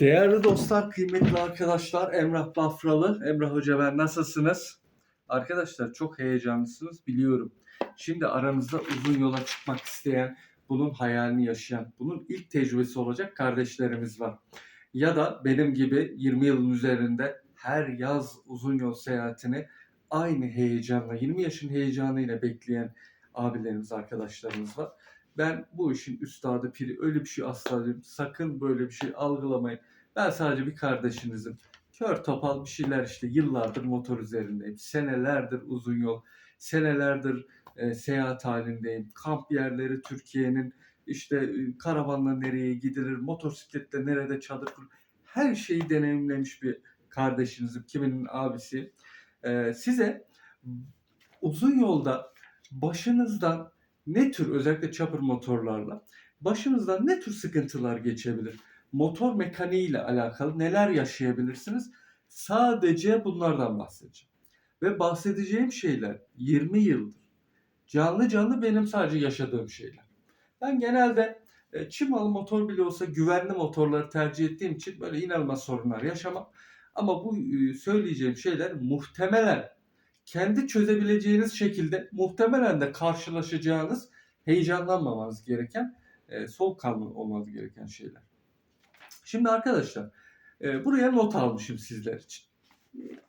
Değerli dostlar, kıymetli arkadaşlar, Emrah Bafralı. Emrah Hoca ben nasılsınız? Arkadaşlar çok heyecanlısınız biliyorum. Şimdi aranızda uzun yola çıkmak isteyen, bunun hayalini yaşayan, bunun ilk tecrübesi olacak kardeşlerimiz var. Ya da benim gibi 20 yılın üzerinde her yaz uzun yol seyahatini aynı heyecanla, 20 yaşın heyecanıyla bekleyen abilerimiz, arkadaşlarımız var. Ben bu işin üstadı piri öyle bir şey asla değilim. Sakın böyle bir şey algılamayın. Ben sadece bir kardeşinizim. Kör topal bir şeyler işte yıllardır motor üzerindeyim. Senelerdir uzun yol, senelerdir e, seyahat halindeyim. Kamp yerleri Türkiye'nin işte e, karavanla nereye gidilir, motosikletle nerede çadır kurulur. Her şeyi deneyimlemiş bir kardeşinizim. Kiminin abisi. E, size uzun yolda başınızdan ne tür özellikle chopper motorlarla başınızdan ne tür sıkıntılar geçebilir? Motor mekaniği ile alakalı neler yaşayabilirsiniz? Sadece bunlardan bahsedeceğim. Ve bahsedeceğim şeyler 20 yıldır canlı canlı benim sadece yaşadığım şeyler. Ben genelde e, Çimalı motor bile olsa güvenli motorları tercih ettiğim için böyle inanılmaz sorunlar yaşamam. Ama bu e, söyleyeceğim şeyler muhtemelen kendi çözebileceğiniz şekilde muhtemelen de karşılaşacağınız heyecanlanmamanız gereken, e, soğukkanlı olmanız gereken şeyler. Şimdi arkadaşlar e, buraya not almışım sizler için.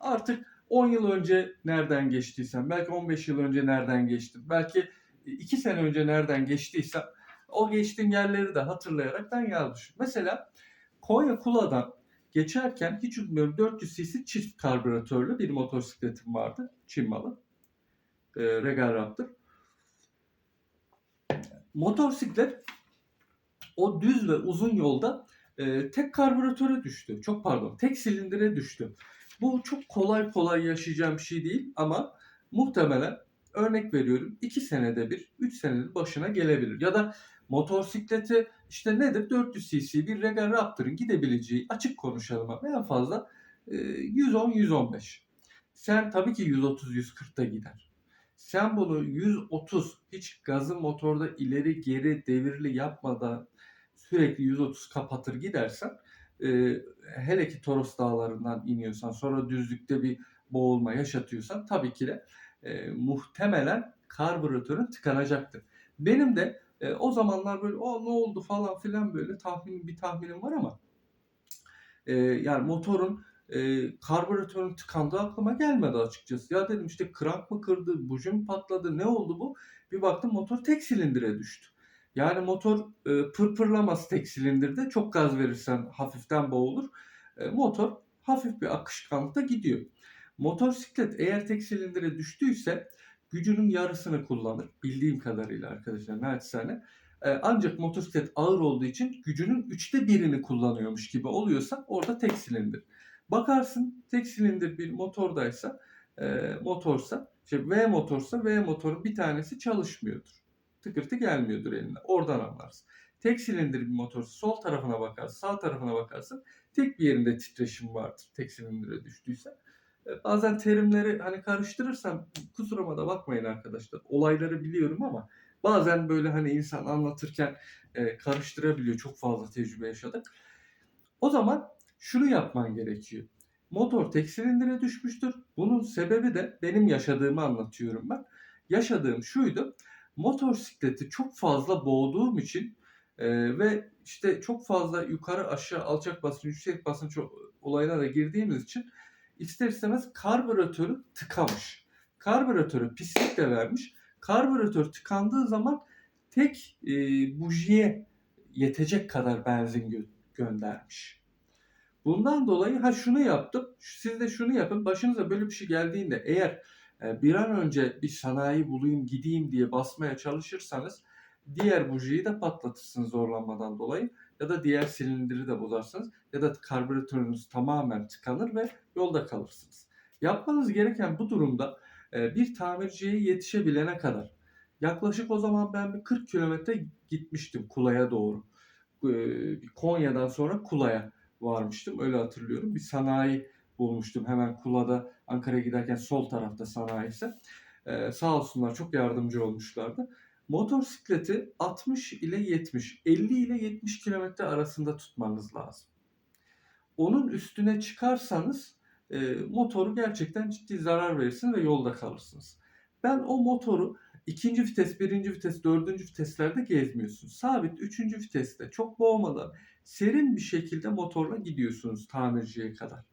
Artık 10 yıl önce nereden geçtiysem, belki 15 yıl önce nereden geçtim, belki 2 sene önce nereden geçtiysem o geçtiğim yerleri de hatırlayarak ben yazmışım. Mesela Konya Kula'dan geçerken hiç unutmuyorum 400 cc çift karbüratörlü bir motosikletim vardı. Çin malı. E, Regal Raptor. Motosiklet o düz ve uzun yolda e, tek karbüratöre düştü. Çok pardon, tek silindire düştü. Bu çok kolay kolay yaşayacağım bir şey değil ama muhtemelen örnek veriyorum 2 senede bir, 3 senede başına gelebilir. Ya da motosikleti işte nedir 400 cc bir Regal Raptor'ın gidebileceği açık konuşalım ama en fazla e, 110-115. Sen tabii ki 130-140'da gider. Sen bunu 130 hiç gazı motorda ileri geri devirli yapmadan sürekli 130 kapatır gidersen e, hele ki Toros dağlarından iniyorsan sonra düzlükte bir boğulma yaşatıyorsan tabii ki de e, muhtemelen karbüratörün tıkanacaktır. Benim de e, o zamanlar böyle o ne oldu falan filan böyle tahmin bir tahminim var ama e, yani motorun e, karbüratörün tıkandığı aklıma gelmedi açıkçası. Ya dedim işte krank mı kırdı, buji patladı, ne oldu bu? Bir baktım motor tek silindire düştü. Yani motor e, pırpırlamaz tek silindirde. Çok gaz verirsen hafiften boğulur. E, motor hafif bir akışkanlıkta gidiyor. Motosiklet eğer tek silindire düştüyse gücünün yarısını kullanır. Bildiğim kadarıyla arkadaşlar naçizane. E, ancak motosiklet ağır olduğu için gücünün üçte birini kullanıyormuş gibi oluyorsa orada tek silindir. Bakarsın tek silindir bir motordaysa e, motorsa işte V motorsa V motorun bir tanesi çalışmıyordur. Tıkırtı gelmiyordur eline. Oradan anlarsın. Tek silindir bir motorsa sol tarafına bakarsın, sağ tarafına bakarsın. Tek bir yerinde titreşim vardır. Tek silindire düştüyse. E, Bazen terimleri hani karıştırırsam kusuruma da bakmayın arkadaşlar. Olayları biliyorum ama bazen böyle hani insan anlatırken e, karıştırabiliyor. Çok fazla tecrübe yaşadık. O zaman şunu yapman gerekiyor. Motor tek silindire düşmüştür. Bunun sebebi de benim yaşadığımı anlatıyorum ben. Yaşadığım şuydu. Motosikleti çok fazla boğduğum için e, ve işte çok fazla yukarı aşağı alçak basınç, yüksek basınç olayına da girdiğimiz için ister istemez karbüratörü tıkamış. Karbüratörü pislik de vermiş. Karbüratör tıkandığı zaman tek e, bujiye yetecek kadar benzin gö- göndermiş. Bundan dolayı ha şunu yaptım. Siz de şunu yapın. Başınıza böyle bir şey geldiğinde eğer e, bir an önce bir sanayi bulayım gideyim diye basmaya çalışırsanız diğer bujiyi de patlatırsınız zorlanmadan dolayı ya da diğer silindiri de bozarsınız ya da karbüratörünüz tamamen tıkanır ve yolda kalırsınız. Yapmanız gereken bu durumda e, bir tamirciye yetişebilene kadar yaklaşık o zaman ben bir 40 kilometre gitmiştim Kula'ya doğru. E, Konya'dan sonra Kula'ya varmıştım öyle hatırlıyorum. Bir sanayi bulmuştum hemen Kula'da Ankara'ya giderken sol tarafta sanayisi. Ee, sağ olsunlar çok yardımcı olmuşlardı. Motosikleti 60 ile 70, 50 ile 70 kilometre arasında tutmanız lazım. onun üstüne çıkarsanız e, motoru gerçekten ciddi zarar verirsin ve yolda kalırsınız. Ben o motoru ikinci vites, birinci vites, dördüncü viteslerde gezmiyorsunuz. Sabit üçüncü viteste çok boğmadan serin bir şekilde motorla gidiyorsunuz tamirciye kadar.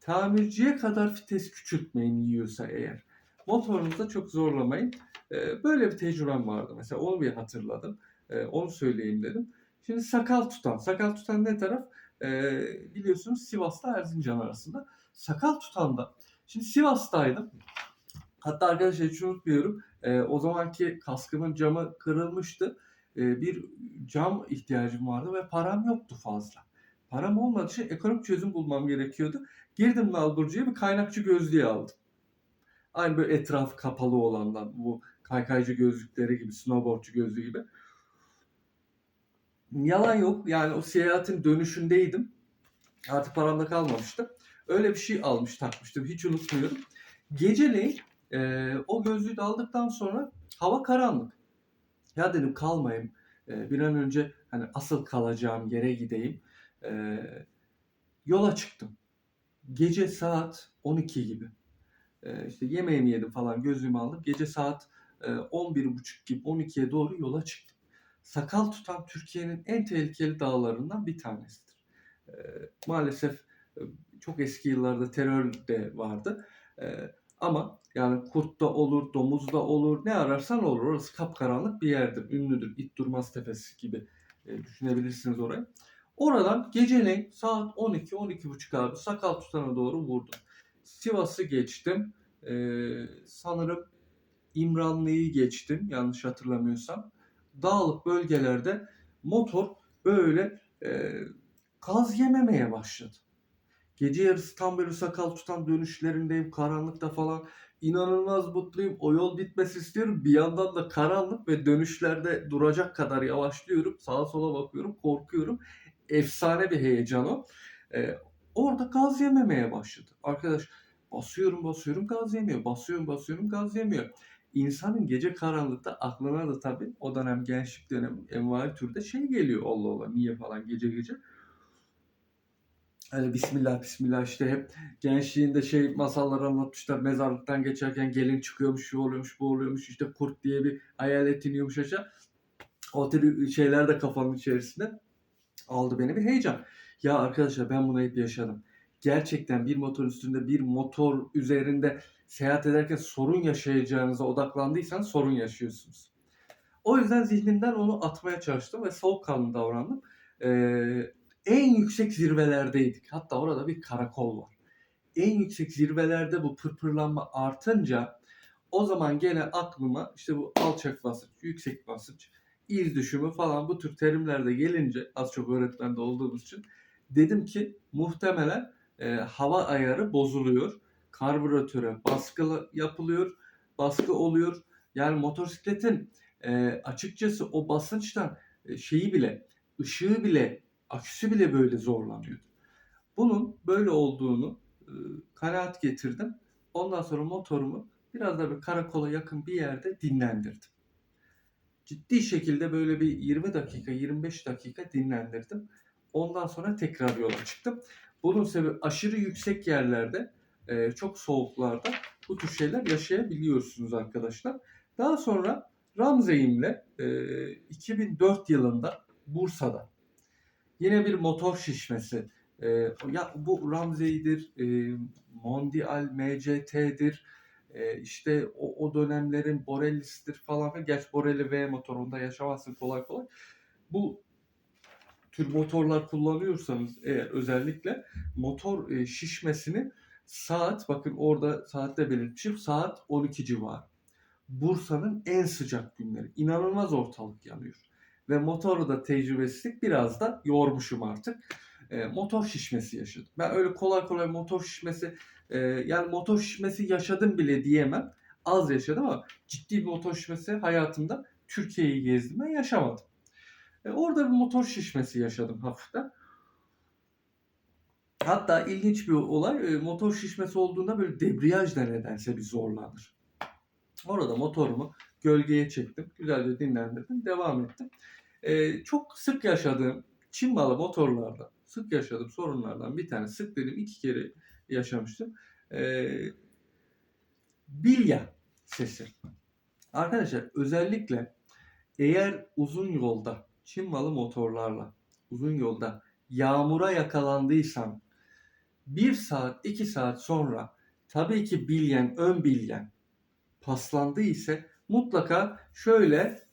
Tamirciye kadar vites küçültmeyin yiyorsa eğer. Motorunuza çok zorlamayın. Ee, böyle bir tecrübem vardı mesela onu bir hatırladım. Ee, onu söyleyeyim dedim. Şimdi sakal tutan. Sakal tutan ne taraf? Ee, biliyorsunuz Sivas'ta Erzincan arasında. Sakal tutan da. Şimdi Sivas'taydım. Hatta arkadaşlar hiç unutmuyorum. O zamanki kaskımın camı kırılmıştı. Bir cam ihtiyacım vardı ve param yoktu fazla. Param olmadığı için ekonomik çözüm bulmam gerekiyordu. Girdim Nalburcu'ya bir kaynakçı gözlüğü aldım. Aynı böyle etrafı kapalı olandan bu kaykaycı gözlükleri gibi, snowboardçu gözlüğü gibi. Yalan yok yani o seyahatin dönüşündeydim. Artık param da kalmamıştı. Öyle bir şey almış takmıştım hiç unutmuyorum. Geceleyin e, o gözlüğü de aldıktan sonra hava karanlık. Ya dedim kalmayayım. E, bir an önce hani asıl kalacağım yere gideyim. E, yola çıktım. Gece saat 12 gibi. E, işte yemeğimi yedim falan gözlüğümü aldım. Gece saat e, 11.30 gibi 12'ye doğru yola çıktım. Sakal tutan Türkiye'nin en tehlikeli dağlarından bir tanesidir. E, maalesef e, çok eski yıllarda terör de vardı. E, ama yani kurt da olur, domuz da olur, ne ararsan olur. Orası kapkaranlık bir yerdir. Ünlüdür. İt Durmaz Tepesi gibi e, düşünebilirsiniz orayı. Oradan geceleyin saat 12-12.30 abi sakal tutana doğru vurdum. Sivas'ı geçtim. E, sanırım İmranlı'yı geçtim yanlış hatırlamıyorsam. Dağlık bölgelerde motor böyle e, gaz yememeye başladı. Gece yarısı tam böyle sakal tutan dönüşlerindeyim karanlıkta falan. İnanılmaz mutluyum. O yol bitmesi istiyorum. Bir yandan da karanlık ve dönüşlerde duracak kadar yavaşlıyorum. Sağa sola bakıyorum, korkuyorum. Efsane bir heyecan o. Ee, orada gaz yememeye başladı. Arkadaş basıyorum basıyorum gaz yemiyor. Basıyorum basıyorum gaz yemiyor. İnsanın gece karanlıkta aklına da tabii o dönem gençlik dönemi envai türde şey geliyor Allah Allah niye falan gece gece. Hani bismillah bismillah işte hep gençliğinde şey masallar anlatmışlar mezarlıktan geçerken gelin çıkıyormuş şu oluyormuş bu oluyormuş işte kurt diye bir hayalet iniyormuş aşağı. O tür şeyler de kafanın içerisinde aldı beni bir heyecan. Ya arkadaşlar ben bunu hep yaşadım. Gerçekten bir motor üstünde bir motor üzerinde seyahat ederken sorun yaşayacağınıza odaklandıysanız sorun yaşıyorsunuz. O yüzden zihnimden onu atmaya çalıştım ve soğukkanlı davrandım. Ee, en yüksek zirvelerdeydik. Hatta orada bir karakol var. En yüksek zirvelerde bu pırpırlanma artınca o zaman gene aklıma işte bu alçak basınç, yüksek basınç, iz düşümü falan bu tür terimler de gelince az çok öğretmende olduğumuz için dedim ki muhtemelen e, hava ayarı bozuluyor. Karbüratöre baskı yapılıyor, baskı oluyor. Yani motosikletin e, açıkçası o basınçtan e, şeyi bile, ışığı bile aküsü bile böyle zorlanıyordu. Bunun böyle olduğunu e, kanaat getirdim. Ondan sonra motorumu biraz da bir karakola yakın bir yerde dinlendirdim. Ciddi şekilde böyle bir 20 dakika, 25 dakika dinlendirdim. Ondan sonra tekrar yola çıktım. Bunun sebebi aşırı yüksek yerlerde, e, çok soğuklarda bu tür şeyler yaşayabiliyorsunuz arkadaşlar. Daha sonra Ramzeyim'le e, 2004 yılında Bursa'da Yine bir motor şişmesi. E, ya bu Ramsey'dir, e, Mondial MCT'dir. E, işte o, o dönemlerin Borellis'tir falan. Gerçi Borelli V motorunda yaşamazsın kolay kolay. Bu tür motorlar kullanıyorsanız eğer özellikle motor e, şişmesini saat bakın orada saatte belirtmişim saat 12 civarı. Bursa'nın en sıcak günleri. İnanılmaz ortalık yanıyor ve motoru da tecrübesizlik biraz da yormuşum artık. E, motor şişmesi yaşadım. Ben öyle kolay kolay motor şişmesi e, yani motor şişmesi yaşadım bile diyemem. Az yaşadım ama ciddi bir motor şişmesi hayatımda Türkiye'yi gezdim ben yaşamadım. E, orada bir motor şişmesi yaşadım hafiften. Hatta ilginç bir olay e, motor şişmesi olduğunda böyle debriyajda nedense bir zorlanır. Orada motorumu gölgeye çektim. Güzelce dinlendirdim. Devam ettim. Ee, çok sık yaşadığım Çin motorlarda sık yaşadığım sorunlardan bir tane sık dedim iki kere yaşamıştım. Ee, bilya sesi. Arkadaşlar özellikle eğer uzun yolda Çin malı motorlarla uzun yolda yağmura yakalandıysan bir saat iki saat sonra tabii ki bilyen ön bilyen paslandı ise mutlaka şöyle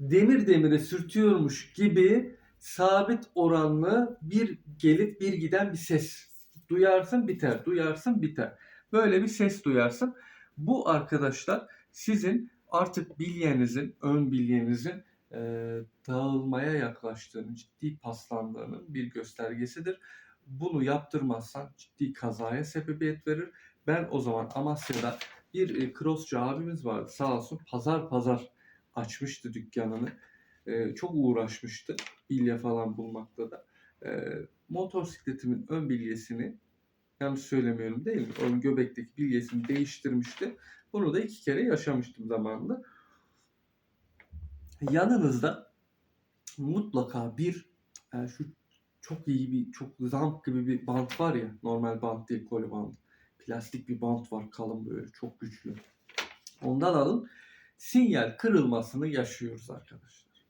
demir demire sürtüyormuş gibi sabit oranlı bir gelip bir giden bir ses. Duyarsın biter duyarsın biter. Böyle bir ses duyarsın. Bu arkadaşlar sizin artık bilyenizin ön bilyenizin e, dağılmaya yaklaştığını ciddi paslandığının bir göstergesidir bunu yaptırmazsan ciddi kazaya sebebiyet verir ben o zaman Amasya'da bir e, crossçu abimiz vardı sağ olsun pazar pazar açmıştı dükkanını. E, çok uğraşmıştı bilye falan bulmakta da. E, motosikletimin ön bilyesini yanlış söylemiyorum değil mi? Ön göbekteki bilyesini değiştirmişti. Bunu da iki kere yaşamıştım zamanında. Yanınızda mutlaka bir e, şu çok iyi bir çok zamp gibi bir bant var ya normal bant değil koli bant. Plastik bir bant var kalın böyle çok güçlü. Ondan alın sinyal kırılmasını yaşıyoruz arkadaşlar.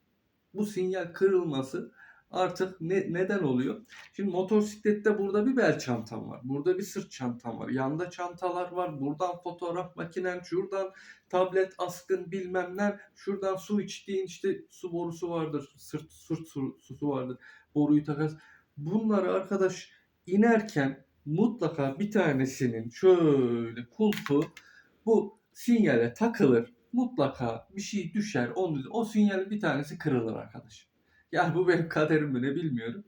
Bu sinyal kırılması artık ne, neden oluyor? Şimdi motosiklette burada bir bel çantam var. Burada bir sırt çantam var. Yanda çantalar var. Buradan fotoğraf makinen, şuradan tablet askın bilmem ne. Şuradan su içtiğin işte su borusu vardır. Sırt, sırt su, susu vardır. Boruyu takas. Bunları arkadaş inerken mutlaka bir tanesinin şöyle kulpu bu sinyale takılır mutlaka bir şey düşer. Onun, o sinyalin bir tanesi kırılır arkadaş. Yani bu benim kaderim mi ne bilmiyorum.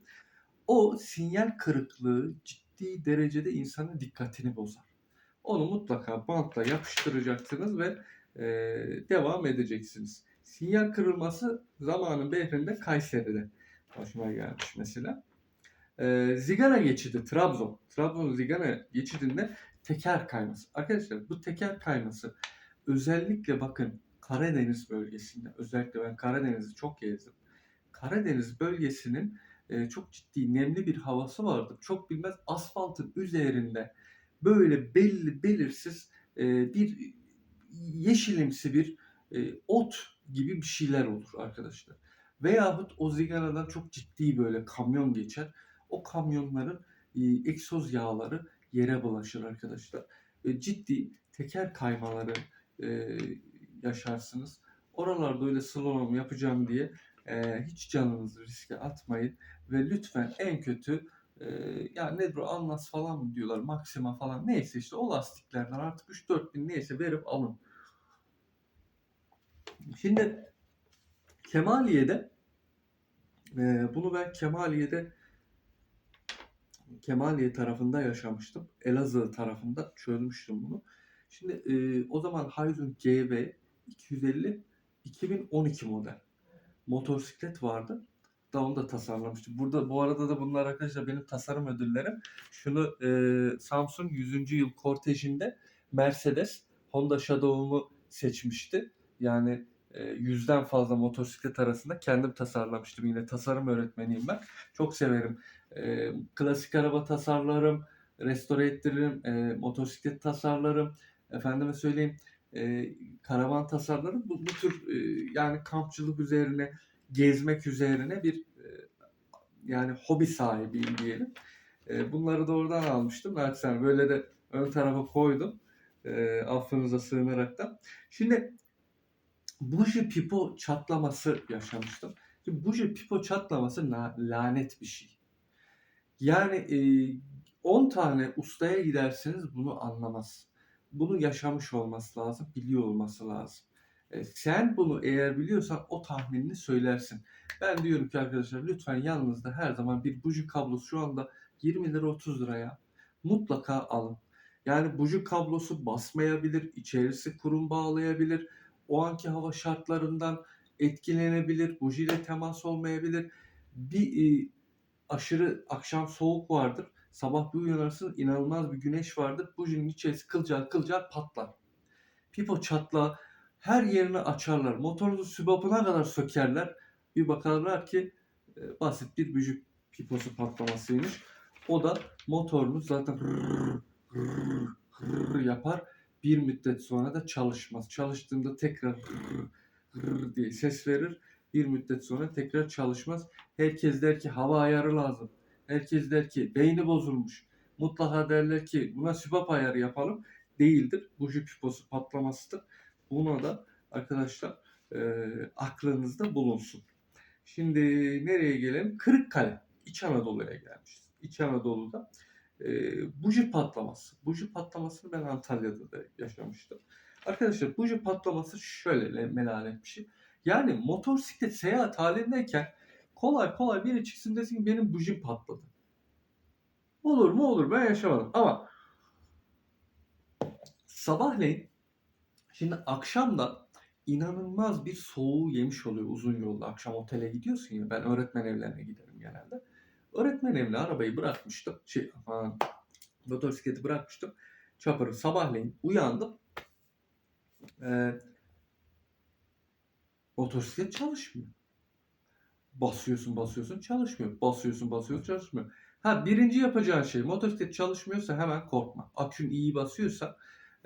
O sinyal kırıklığı ciddi derecede insanın dikkatini bozar. Onu mutlaka bantla yapıştıracaksınız ve e, devam edeceksiniz. Sinyal kırılması zamanın behrinde Kayseri'de başıma gelmiş mesela. E, Zigana geçidi Trabzon. Trabzon Zigana geçidinde teker kayması. Arkadaşlar bu teker kayması özellikle bakın Karadeniz bölgesinde özellikle ben Karadeniz'i çok gezdim. Karadeniz bölgesinin e, çok ciddi nemli bir havası vardır. Çok bilmez asfaltın üzerinde böyle belli belirsiz e, bir yeşilimsi bir e, ot gibi bir şeyler olur arkadaşlar. Veyahut o zigaradan çok ciddi böyle kamyon geçer. O kamyonların e, egzoz yağları yere bulaşır arkadaşlar. E, ciddi teker kaymaları, e, yaşarsınız. Oralarda öyle slalom yapacağım diye e, hiç canınızı riske atmayın ve lütfen en kötü e, ya nedir o Anlas falan mı diyorlar Maxima falan neyse işte o lastiklerden artık 3-4 bin neyse verip alın. Şimdi Kemaliye'de e, bunu ben Kemaliye'de Kemaliye tarafında yaşamıştım. Elazığ tarafında çözmüştüm bunu. Şimdi e, o zaman Hayzun GV 250 2012 model motosiklet vardı. Da onu da tasarlamıştım. Burada bu arada da bunlar arkadaşlar benim tasarım ödüllerim. Şunu e, Samsung 100. yıl kortejinde Mercedes Honda Shadow'umu seçmişti. Yani e, yüzden fazla motosiklet arasında kendim tasarlamıştım. Yine tasarım öğretmeniyim ben. Çok severim. E, klasik araba tasarlarım, restore ettiririm, e, motosiklet tasarlarım efendime söyleyeyim e, karavan tasarları bu, bu tür e, yani kampçılık üzerine gezmek üzerine bir e, yani hobi sahibiyim diyelim. E, bunları da oradan almıştım. Naçizane böyle de ön tarafa koydum. E, affınıza sığınaraktan. Şimdi buji pipo çatlaması yaşamıştım. Şimdi buji pipo çatlaması la, lanet bir şey. Yani e, 10 tane ustaya giderseniz bunu anlamaz bunu yaşamış olması lazım, biliyor olması lazım. E, sen bunu eğer biliyorsan o tahminini söylersin. Ben diyorum ki arkadaşlar lütfen yanınızda her zaman bir buji kablosu şu anda 20 lira 30 liraya mutlaka alın. Yani buji kablosu basmayabilir, içerisi kurum bağlayabilir, o anki hava şartlarından etkilenebilir, bujiyle temas olmayabilir. Bir e, aşırı akşam soğuk vardır Sabah bir uyanırsın inanılmaz bir güneş vardır. Bujinin içerisi kılcal kılcal patlar. Pipo çatla her yerini açarlar. Motorunu sübapına kadar sökerler. Bir bakarlar ki e, basit bir buji piposu patlamasıymış. O da motorunuz zaten yapar. Bir müddet sonra da çalışmaz. Çalıştığında tekrar diye ses verir. Bir müddet sonra tekrar çalışmaz. Herkes der ki hava ayarı lazım. Herkes der ki beyni bozulmuş. Mutlaka derler ki buna sübap ayarı yapalım. Değildir. Buji piposu patlamasıdır. Buna da arkadaşlar e, aklınızda bulunsun. Şimdi nereye gelelim? Kırıkkale. İç Anadolu'ya gelmişiz. İç Anadolu'da e, buji patlaması. Buji patlamasını ben Antalya'da da yaşamıştım. Arkadaşlar buji patlaması şöyle melanet bir şey. Yani motosiklet seyahat halindeyken kolay kolay biri çıksın desin ki benim bujim patladı. Olur mu olur ben yaşamadım ama sabahleyin şimdi akşamda inanılmaz bir soğuğu yemiş oluyor uzun yolda. Akşam otele gidiyorsun ya ben öğretmen evlerine giderim genelde. Öğretmen evine arabayı bırakmıştım. Şey, aman, motosikleti bırakmıştım. Çaparı sabahleyin uyandım. Ee, motosiklet çalışmıyor. Basıyorsun basıyorsun çalışmıyor. Basıyorsun basıyorsun çalışmıyor. Ha birinci yapacağın şey motosiklet çalışmıyorsa hemen korkma. Akün iyi basıyorsa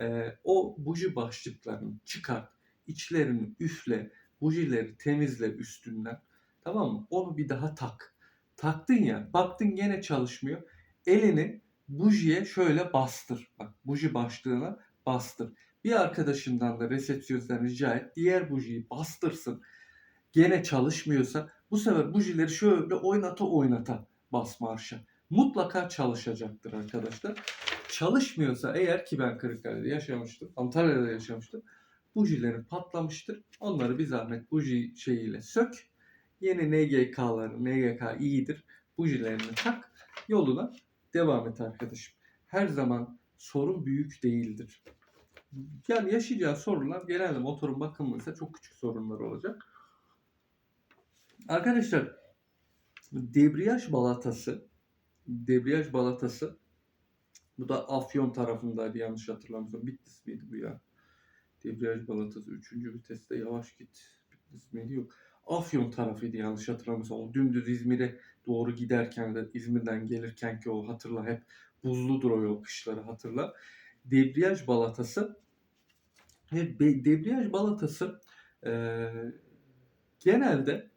e, o buji başlıklarını çıkart. içlerini üfle. Bujileri temizle üstünden. Tamam mı? Onu bir daha tak. Taktın ya baktın gene çalışmıyor. Elini bujiye şöyle bastır. Bak buji başlığına bastır. Bir arkadaşından da resepsiyondan rica et. Diğer bujiyi bastırsın. Gene çalışmıyorsa bu sefer bujileri şöyle oynata oynata bas marşa. Mutlaka çalışacaktır arkadaşlar. Çalışmıyorsa eğer ki ben Kırıkkale'de yaşamıştım, Antalya'da yaşamıştım. Bujilerin patlamıştır. Onları bir zahmet buji şeyiyle sök. Yeni NGK'ları, NGK iyidir. Bujilerini tak. Yoluna devam et arkadaşım. Her zaman sorun büyük değildir. Yani yaşayacağın sorunlar genelde motorun bakımı ise çok küçük sorunlar olacak. Arkadaşlar debriyaj balatası debriyaj balatası bu da Afyon tarafındaydı yanlış hatırlamıyorsam. Bitlis miydi bu ya? Debriyaj balatası 3. viteste yavaş git. Bitlis miydi yok. Afyon tarafıydı yanlış hatırlamıyorsam. O dümdüz İzmir'e doğru giderken de İzmir'den gelirken ki o hatırla hep buzludur o yol kışları hatırla. Debriyaj balatası ve debriyaj balatası e, genelde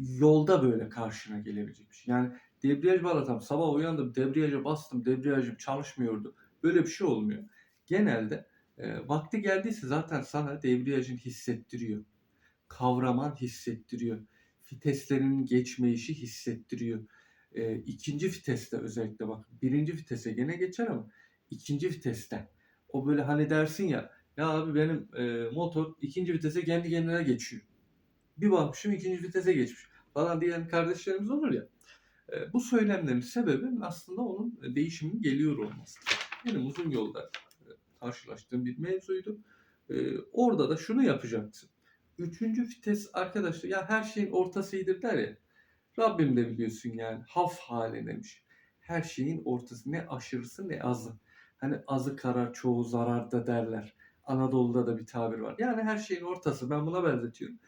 yolda böyle karşına gelebilecek bir şey. Yani debriyaj balatam sabah uyandım debriyaja bastım debriyajım çalışmıyordu. Böyle bir şey olmuyor. Genelde e, vakti geldiyse zaten sana debriyajın hissettiriyor. Kavraman hissettiriyor. Viteslerin geçmeyişi hissettiriyor. E, ikinci viteste özellikle bak birinci vitese gene geçer ama ikinci viteste o böyle hani dersin ya ya abi benim e, motor ikinci vitese kendi kendine geçiyor bir bakmışım ikinci vitese geçmiş falan diyen kardeşlerimiz olur ya. E, bu söylemlerin sebebi aslında onun değişimin geliyor olması. Benim uzun yolda e, karşılaştığım bir mevzuydu. E, orada da şunu yapacaksın. Üçüncü vites arkadaşlar ya her şeyin ortası iyidir der ya. Rabbim de biliyorsun yani haf hali demiş. Her şeyin ortası ne aşırısı ne azı. Hani azı karar çoğu zararda derler. Anadolu'da da bir tabir var. Yani her şeyin ortası ben buna benzetiyorum.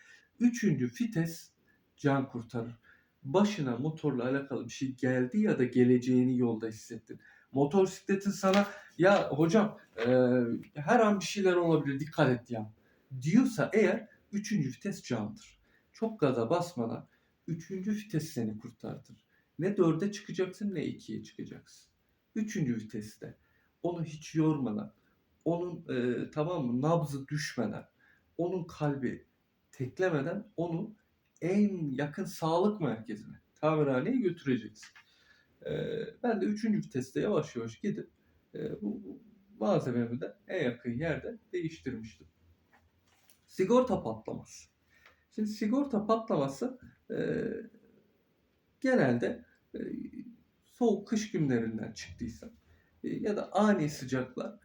Üçüncü vites can kurtarır. Başına motorla alakalı bir şey geldi ya da geleceğini yolda hissettin. Motosikletin sana ya hocam e, her an bir şeyler olabilir dikkat et ya diyorsa eğer üçüncü vites candır. Çok gaza basmadan üçüncü vites seni kurtartır. Ne dörde çıkacaksın ne ikiye çıkacaksın. Üçüncü viteste onu hiç yormadan, onun e, tamam mı nabzı düşmeden, onun kalbi teklemeden onu en yakın sağlık merkezine, tamirhaneye götüreceksin. Ee, ben de üçüncü viteste yavaş yavaş gidip e, bu, bu malzememi de en yakın yerde değiştirmiştim. Sigorta patlaması. Şimdi sigorta patlaması e, genelde e, soğuk kış günlerinden çıktıysa ya da ani sıcaklar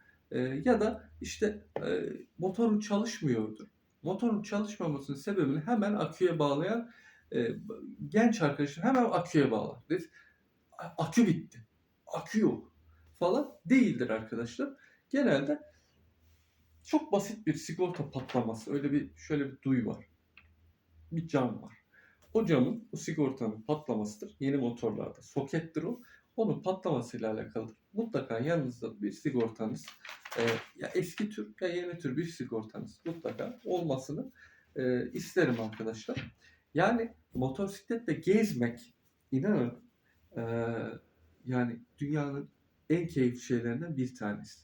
ya da işte e, motorun çalışmıyordur motorun çalışmamasının sebebini hemen aküye bağlayan e, genç arkadaşlar hemen aküye bağlar. Biz, akü bitti. Akü yok falan değildir arkadaşlar. Genelde çok basit bir sigorta patlaması. Öyle bir şöyle bir duy var. bir cam var. O camın, o sigortanın patlamasıdır. Yeni motorlarda sokettir o. Onun patlamasıyla alakalıdır. Mutlaka yanınızda bir sigortanız, e, ya eski tür ya yeni tür bir sigortanız mutlaka olmasını e, isterim arkadaşlar. Yani motosikletle gezmek inanın e, yani dünyanın en keyifli şeylerinden bir tanesi.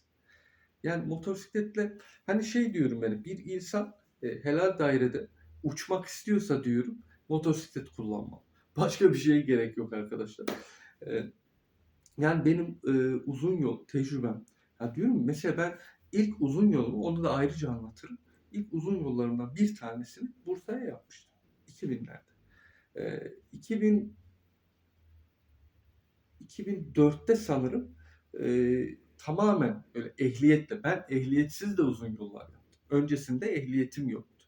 Yani motosikletle hani şey diyorum ben bir insan e, helal dairede uçmak istiyorsa diyorum motosiklet kullanmam. Başka bir şeye gerek yok arkadaşlar. E, yani benim e, uzun yol tecrübem. Ya diyorum mesela ben ilk uzun yolumu onu da ayrıca anlatırım. İlk uzun yollarımdan bir tanesini Bursa'ya yapmıştım. 2000'lerde. E, 2000 2004'te sanırım e, tamamen öyle ehliyetle. Ben ehliyetsiz de uzun yollar yaptım. Öncesinde ehliyetim yoktu.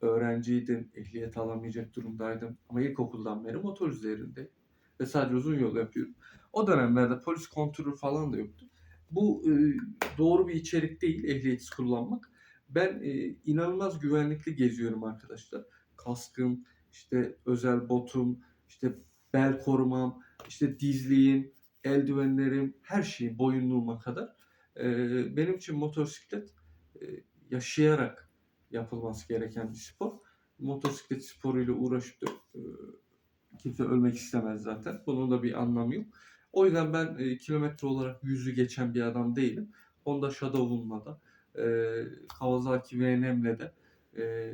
Öğrenciydim, ehliyet alamayacak durumdaydım. Ama ilkokuldan beri motor üzerinde ve sadece uzun yol yapıyorum. O dönemlerde polis kontrolü falan da yoktu. Bu e, doğru bir içerik değil ehliyetsiz kullanmak. Ben e, inanılmaz güvenlikli geziyorum arkadaşlar. Kaskım, işte özel botum, işte bel korumam, işte dizliğim, eldivenlerim, her şeyim boyunluğuma kadar. E, benim için motosiklet e, yaşayarak yapılması gereken bir spor. Motosiklet sporuyla uğraşıp da e, kimse ölmek istemez zaten. Bunun da bir anlamı yok. O yüzden ben e, kilometre olarak yüzü geçen bir adam değilim. Honda Shadow'umla da, e, Kawasaki VNM'le de, e,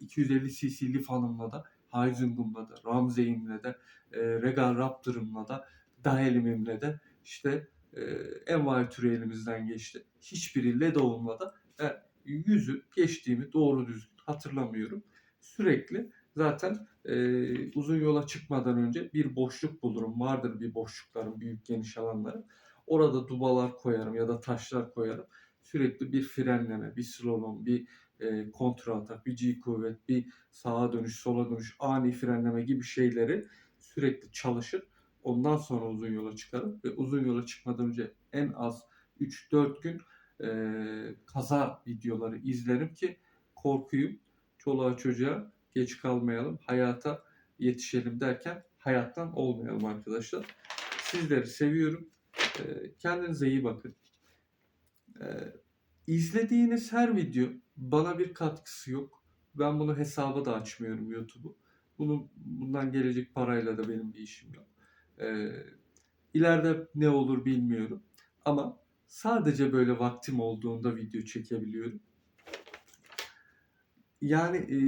250 cc Lifan'ımla da, Haizung'umla da, Ramsey'imle de, e, Regal Raptor'ımla da, Dahel'imle de işte e, envai türü elimizden geçti. Hiçbiri Ledov'umla da ben yüzü geçtiğimi doğru düzgün hatırlamıyorum. Sürekli zaten e, uzun yola çıkmadan önce bir boşluk bulurum. Vardır bir boşluklarım, büyük geniş alanları. Orada dubalar koyarım ya da taşlar koyarım. Sürekli bir frenleme, bir slalom, bir e, kontra atak, bir G kuvvet, bir sağa dönüş, sola dönüş, ani frenleme gibi şeyleri sürekli çalışır. Ondan sonra uzun yola çıkarım ve uzun yola çıkmadan önce en az 3-4 gün e, kaza videoları izlerim ki korkuyu çoluğa çocuğa geç kalmayalım, hayata yetişelim derken hayattan olmayalım arkadaşlar. Sizleri seviyorum. E, kendinize iyi bakın. E, izlediğiniz her video bana bir katkısı yok. Ben bunu hesaba da açmıyorum YouTube'u. Bunun, bundan gelecek parayla da benim bir işim yok. E, ileride ne olur bilmiyorum. Ama sadece böyle vaktim olduğunda video çekebiliyorum. Yani e,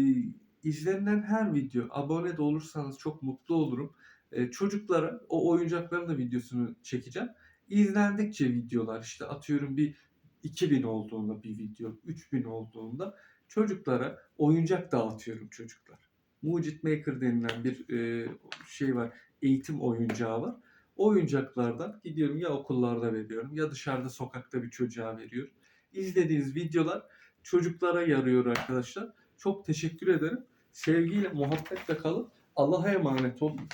izlenilen her video abone de olursanız çok mutlu olurum. E, çocuklara o oyuncakların da videosunu çekeceğim. İzlendikçe videolar işte atıyorum bir 2000 olduğunda bir video, 3000 olduğunda çocuklara oyuncak dağıtıyorum çocuklar. Mucit Maker denilen bir e, şey var, eğitim oyuncağı var. Oyuncaklardan gidiyorum ya okullarda veriyorum ya dışarıda sokakta bir çocuğa veriyorum. İzlediğiniz videolar çocuklara yarıyor arkadaşlar. Çok teşekkür ederim. Sevgiyle, muhabbetle kalın. Allah'a emanet olun.